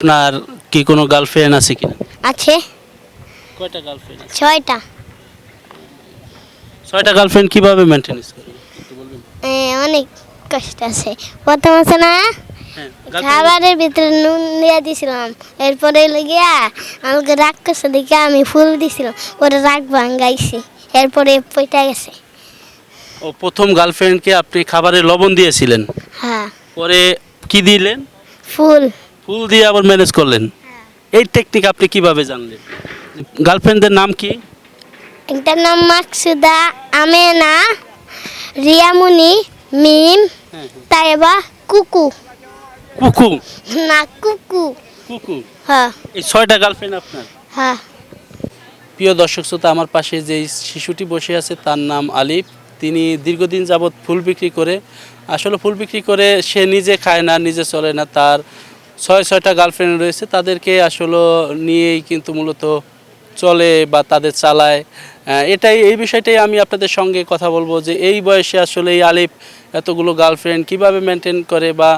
আপনার কি কোনো গার্লফ্রেন্ড আছে কিনা? আছে। কয়টা গার্লফ্রেন্ড আছে? ছয়টা। ছয়টা গার্লফ্রেন্ড কীভাবে মেনটেনেন্স করেন একটু বলবেন? অনেক কষ্ট আছে। প্রথম আছে না? হ্যাঁ খাবারের ভিতরে নুন দিয়ে দিছিলাম। এরপরে গিয়া আমাকে রাগ করছে দেখে আমি ফুল দিছিলাম। পরে রাগ ভাঙ্গাইছি। এরপরে পইটা গেছে। ও প্রথম গার্লফ্রেন্ডকে আপনি খাবারে লবণ দিয়েছিলেন? হ্যাঁ। পরে কি দিলেন? ফুল। ফুল দিয়ে আবার ম্যানেজ করলেন? এই টেকনিক আপনি কীভাবে জানলেন? গার্লফ্রেন্ডদের নাম কি? একটার নাম মাকসুদা আমেনা রিয়ামুনি মিম তাইবা কুকু। কুকু? না কুকু। কুকু? হ্যাঁ। এই ছয়টা গার্লফ্রেন্ড আপনার? হ্যাঁ। প্রিয় দর্শক শ্রোতা আমার পাশে যে শিশুটি বসে আছে তার নাম আলিফ। তিনি দীর্ঘদিন যাবৎ ফুল বিক্রি করে আসলে ফুল বিক্রি করে সে নিজে খায় না নিজে চলে না। তার ছয় ছয়টা গার্লফ্রেন্ড রয়েছে তাদেরকে আসলে নিয়েই কিন্তু মূলত চলে বা তাদের চালায়। এটাই এই বিষয়টাই আমি আপনাদের সঙ্গে কথা বলব যে এই বয়সে আসলে এই আলিফ এতগুলো গার্লফ্রেন্ড কীভাবে মেনটেন করে বা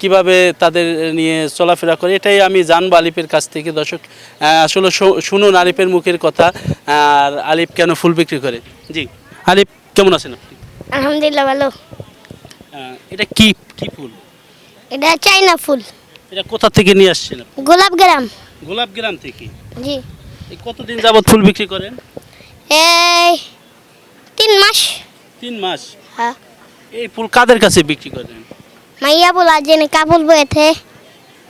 কীভাবে তাদের নিয়ে চলাফেরা করে এটাই আমি জানব আলিফের কাছ থেকে। দর্শক আসলে শুনুন আলিফের মুখের কথা আর আলিফ কেন ফুল বিক্রি করে? জি আলিফ কেমন আছেন আপনি? আলহামদুলিল্লাহ ভালো। এটা কি কি ফুল? এটা চাইনা ফুল। এটা কোথা থেকে নিয়ে আসছেন? গোলাপ গ্রাম। গোলাপ গ্রাম থেকে? জি। এই কতদিন যাবৎ ফুল বিক্রি করেন? এই তিন মাস। তিন মাস? হ্যাঁ। এই ফুল কাদের কাছে বিক্রি করেন? মাইয়া পোলা যেনে কাপড় বয়েছে।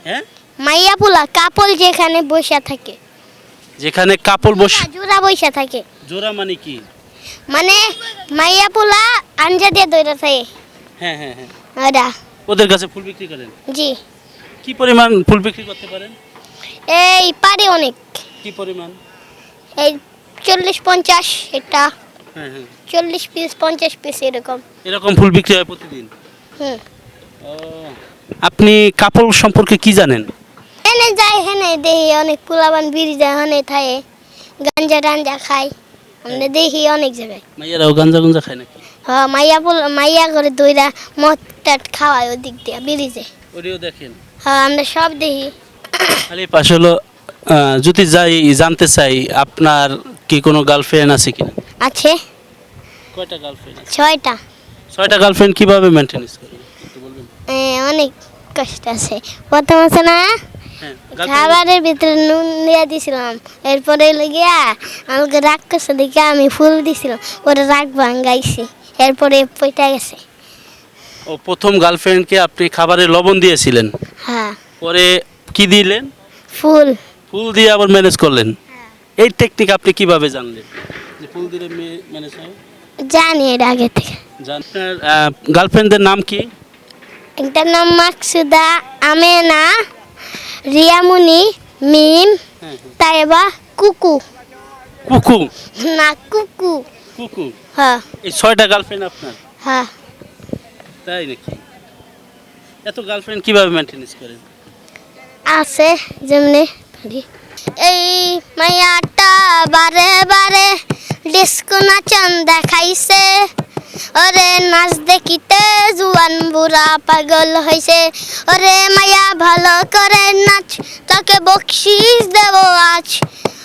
হ্যাঁ? মাইয়া পোলা কাপড় যেখানে বসে থাকে। যেখানে কাপড় বসে জোড়া বসে থাকে। জোড়া মানে কি? মানে মাইয়া পোলা আঞ্জা দিয়ে দৌড়া থাকে। হ্যাঁ হ্যাঁ হ্যাঁ। ওরা ওদের কাছে ফুল বিক্রি করেন? জি। কি পরিমাণ ফুল বিক্রি করতে পারেন? এই পারে অনেক। কি পরিমাণ? এই চল্লিশ পঞ্চাশ এটা। হ্যাঁ হ্যাঁ। চল্লিশ পিস পঞ্চাশ পিস এরকম। এরকম ফুল বিক্রি হয় প্রতিদিন? হুম। ও আপনি কাপড় সম্পর্কে কি জানেন? এনে যায় হেনে দেখি। অনেক পোলাবান বিড়ি যায় হেনে থায়ে গাঞ্জা টাঞ্জা খায়। আমরা দেখি অনেক জায়গায়। মাইয়ারাও গাঞ্জা গুঞ্জা খায় নাকি? হ্যাঁ মাইয়া মাইয়া করে দইরা মদ টাট খাওয়ায় ওদিক দিয়ে বিড়ি যায়। ওটিও দেখেন। হ্যাঁ আমরা সব দেখি। খালি পাশে হলো যদি যাই জানতে চাই আপনার কি কোনো গার্লফ্রেন্ড আছে কিনা? আছে। কয়টা গার্লফ্রেন্ড আছে? ছয়টা। ছয়টা গার্লফ্রেন্ড কীভাবে মেনটেনেন্স করেন একটু বলবেন। এ, অনেক কষ্ট আছে। প্রথম আছে না হ্যাঁ খাবারের ভিতরে নুন দিয়ে দিছিলাম। এরপরে গিয়া আমাকে রাগ করছে দেখে আমি ফুল দিছিলাম। পরে রাগ ভাঙ্গাইছি এরপরে পইটা গেছে। ও প্রথম গার্লফ্রেন্ডকে আপনি খাবারে লবণ দিয়েছিলেন? হ্যাঁ। পরে কি দিলেন? ফুল। ফুল দিয়ে আবার ম্যানেজ করলেন? এই টেকনিক আপনি কীভাবে জানলেন? যে ফুল দিলে ম্যানেজ হয়? জানি এটা আগে থেকে। আপনার গার্লফ্রেন্ডদের নাম কি? একটার নাম মাকসুদা আমেনা রিয়ামুনি মিম হ্যাঁ তাইবা কুকু। কুকু? না কুকু। কুকু? হ্যাঁ। এই ছয়টা গার্লফ্রেন্ড আপনার? হ্যাঁ। তাই নাকি? এত গার্লফ্রেন্ড কীভাবে মেনটেনেন্স করেন আছে, যেমনি এই মায়াটা বারে বারে ডিস্কো নাচন দেখাইছে। ওরে নাচ দেখিতে জুয়ান বুড়া পাগল হইছে। ওরে মায়া ভালো করে নাচ, তোকে বকশিস দেব আজ।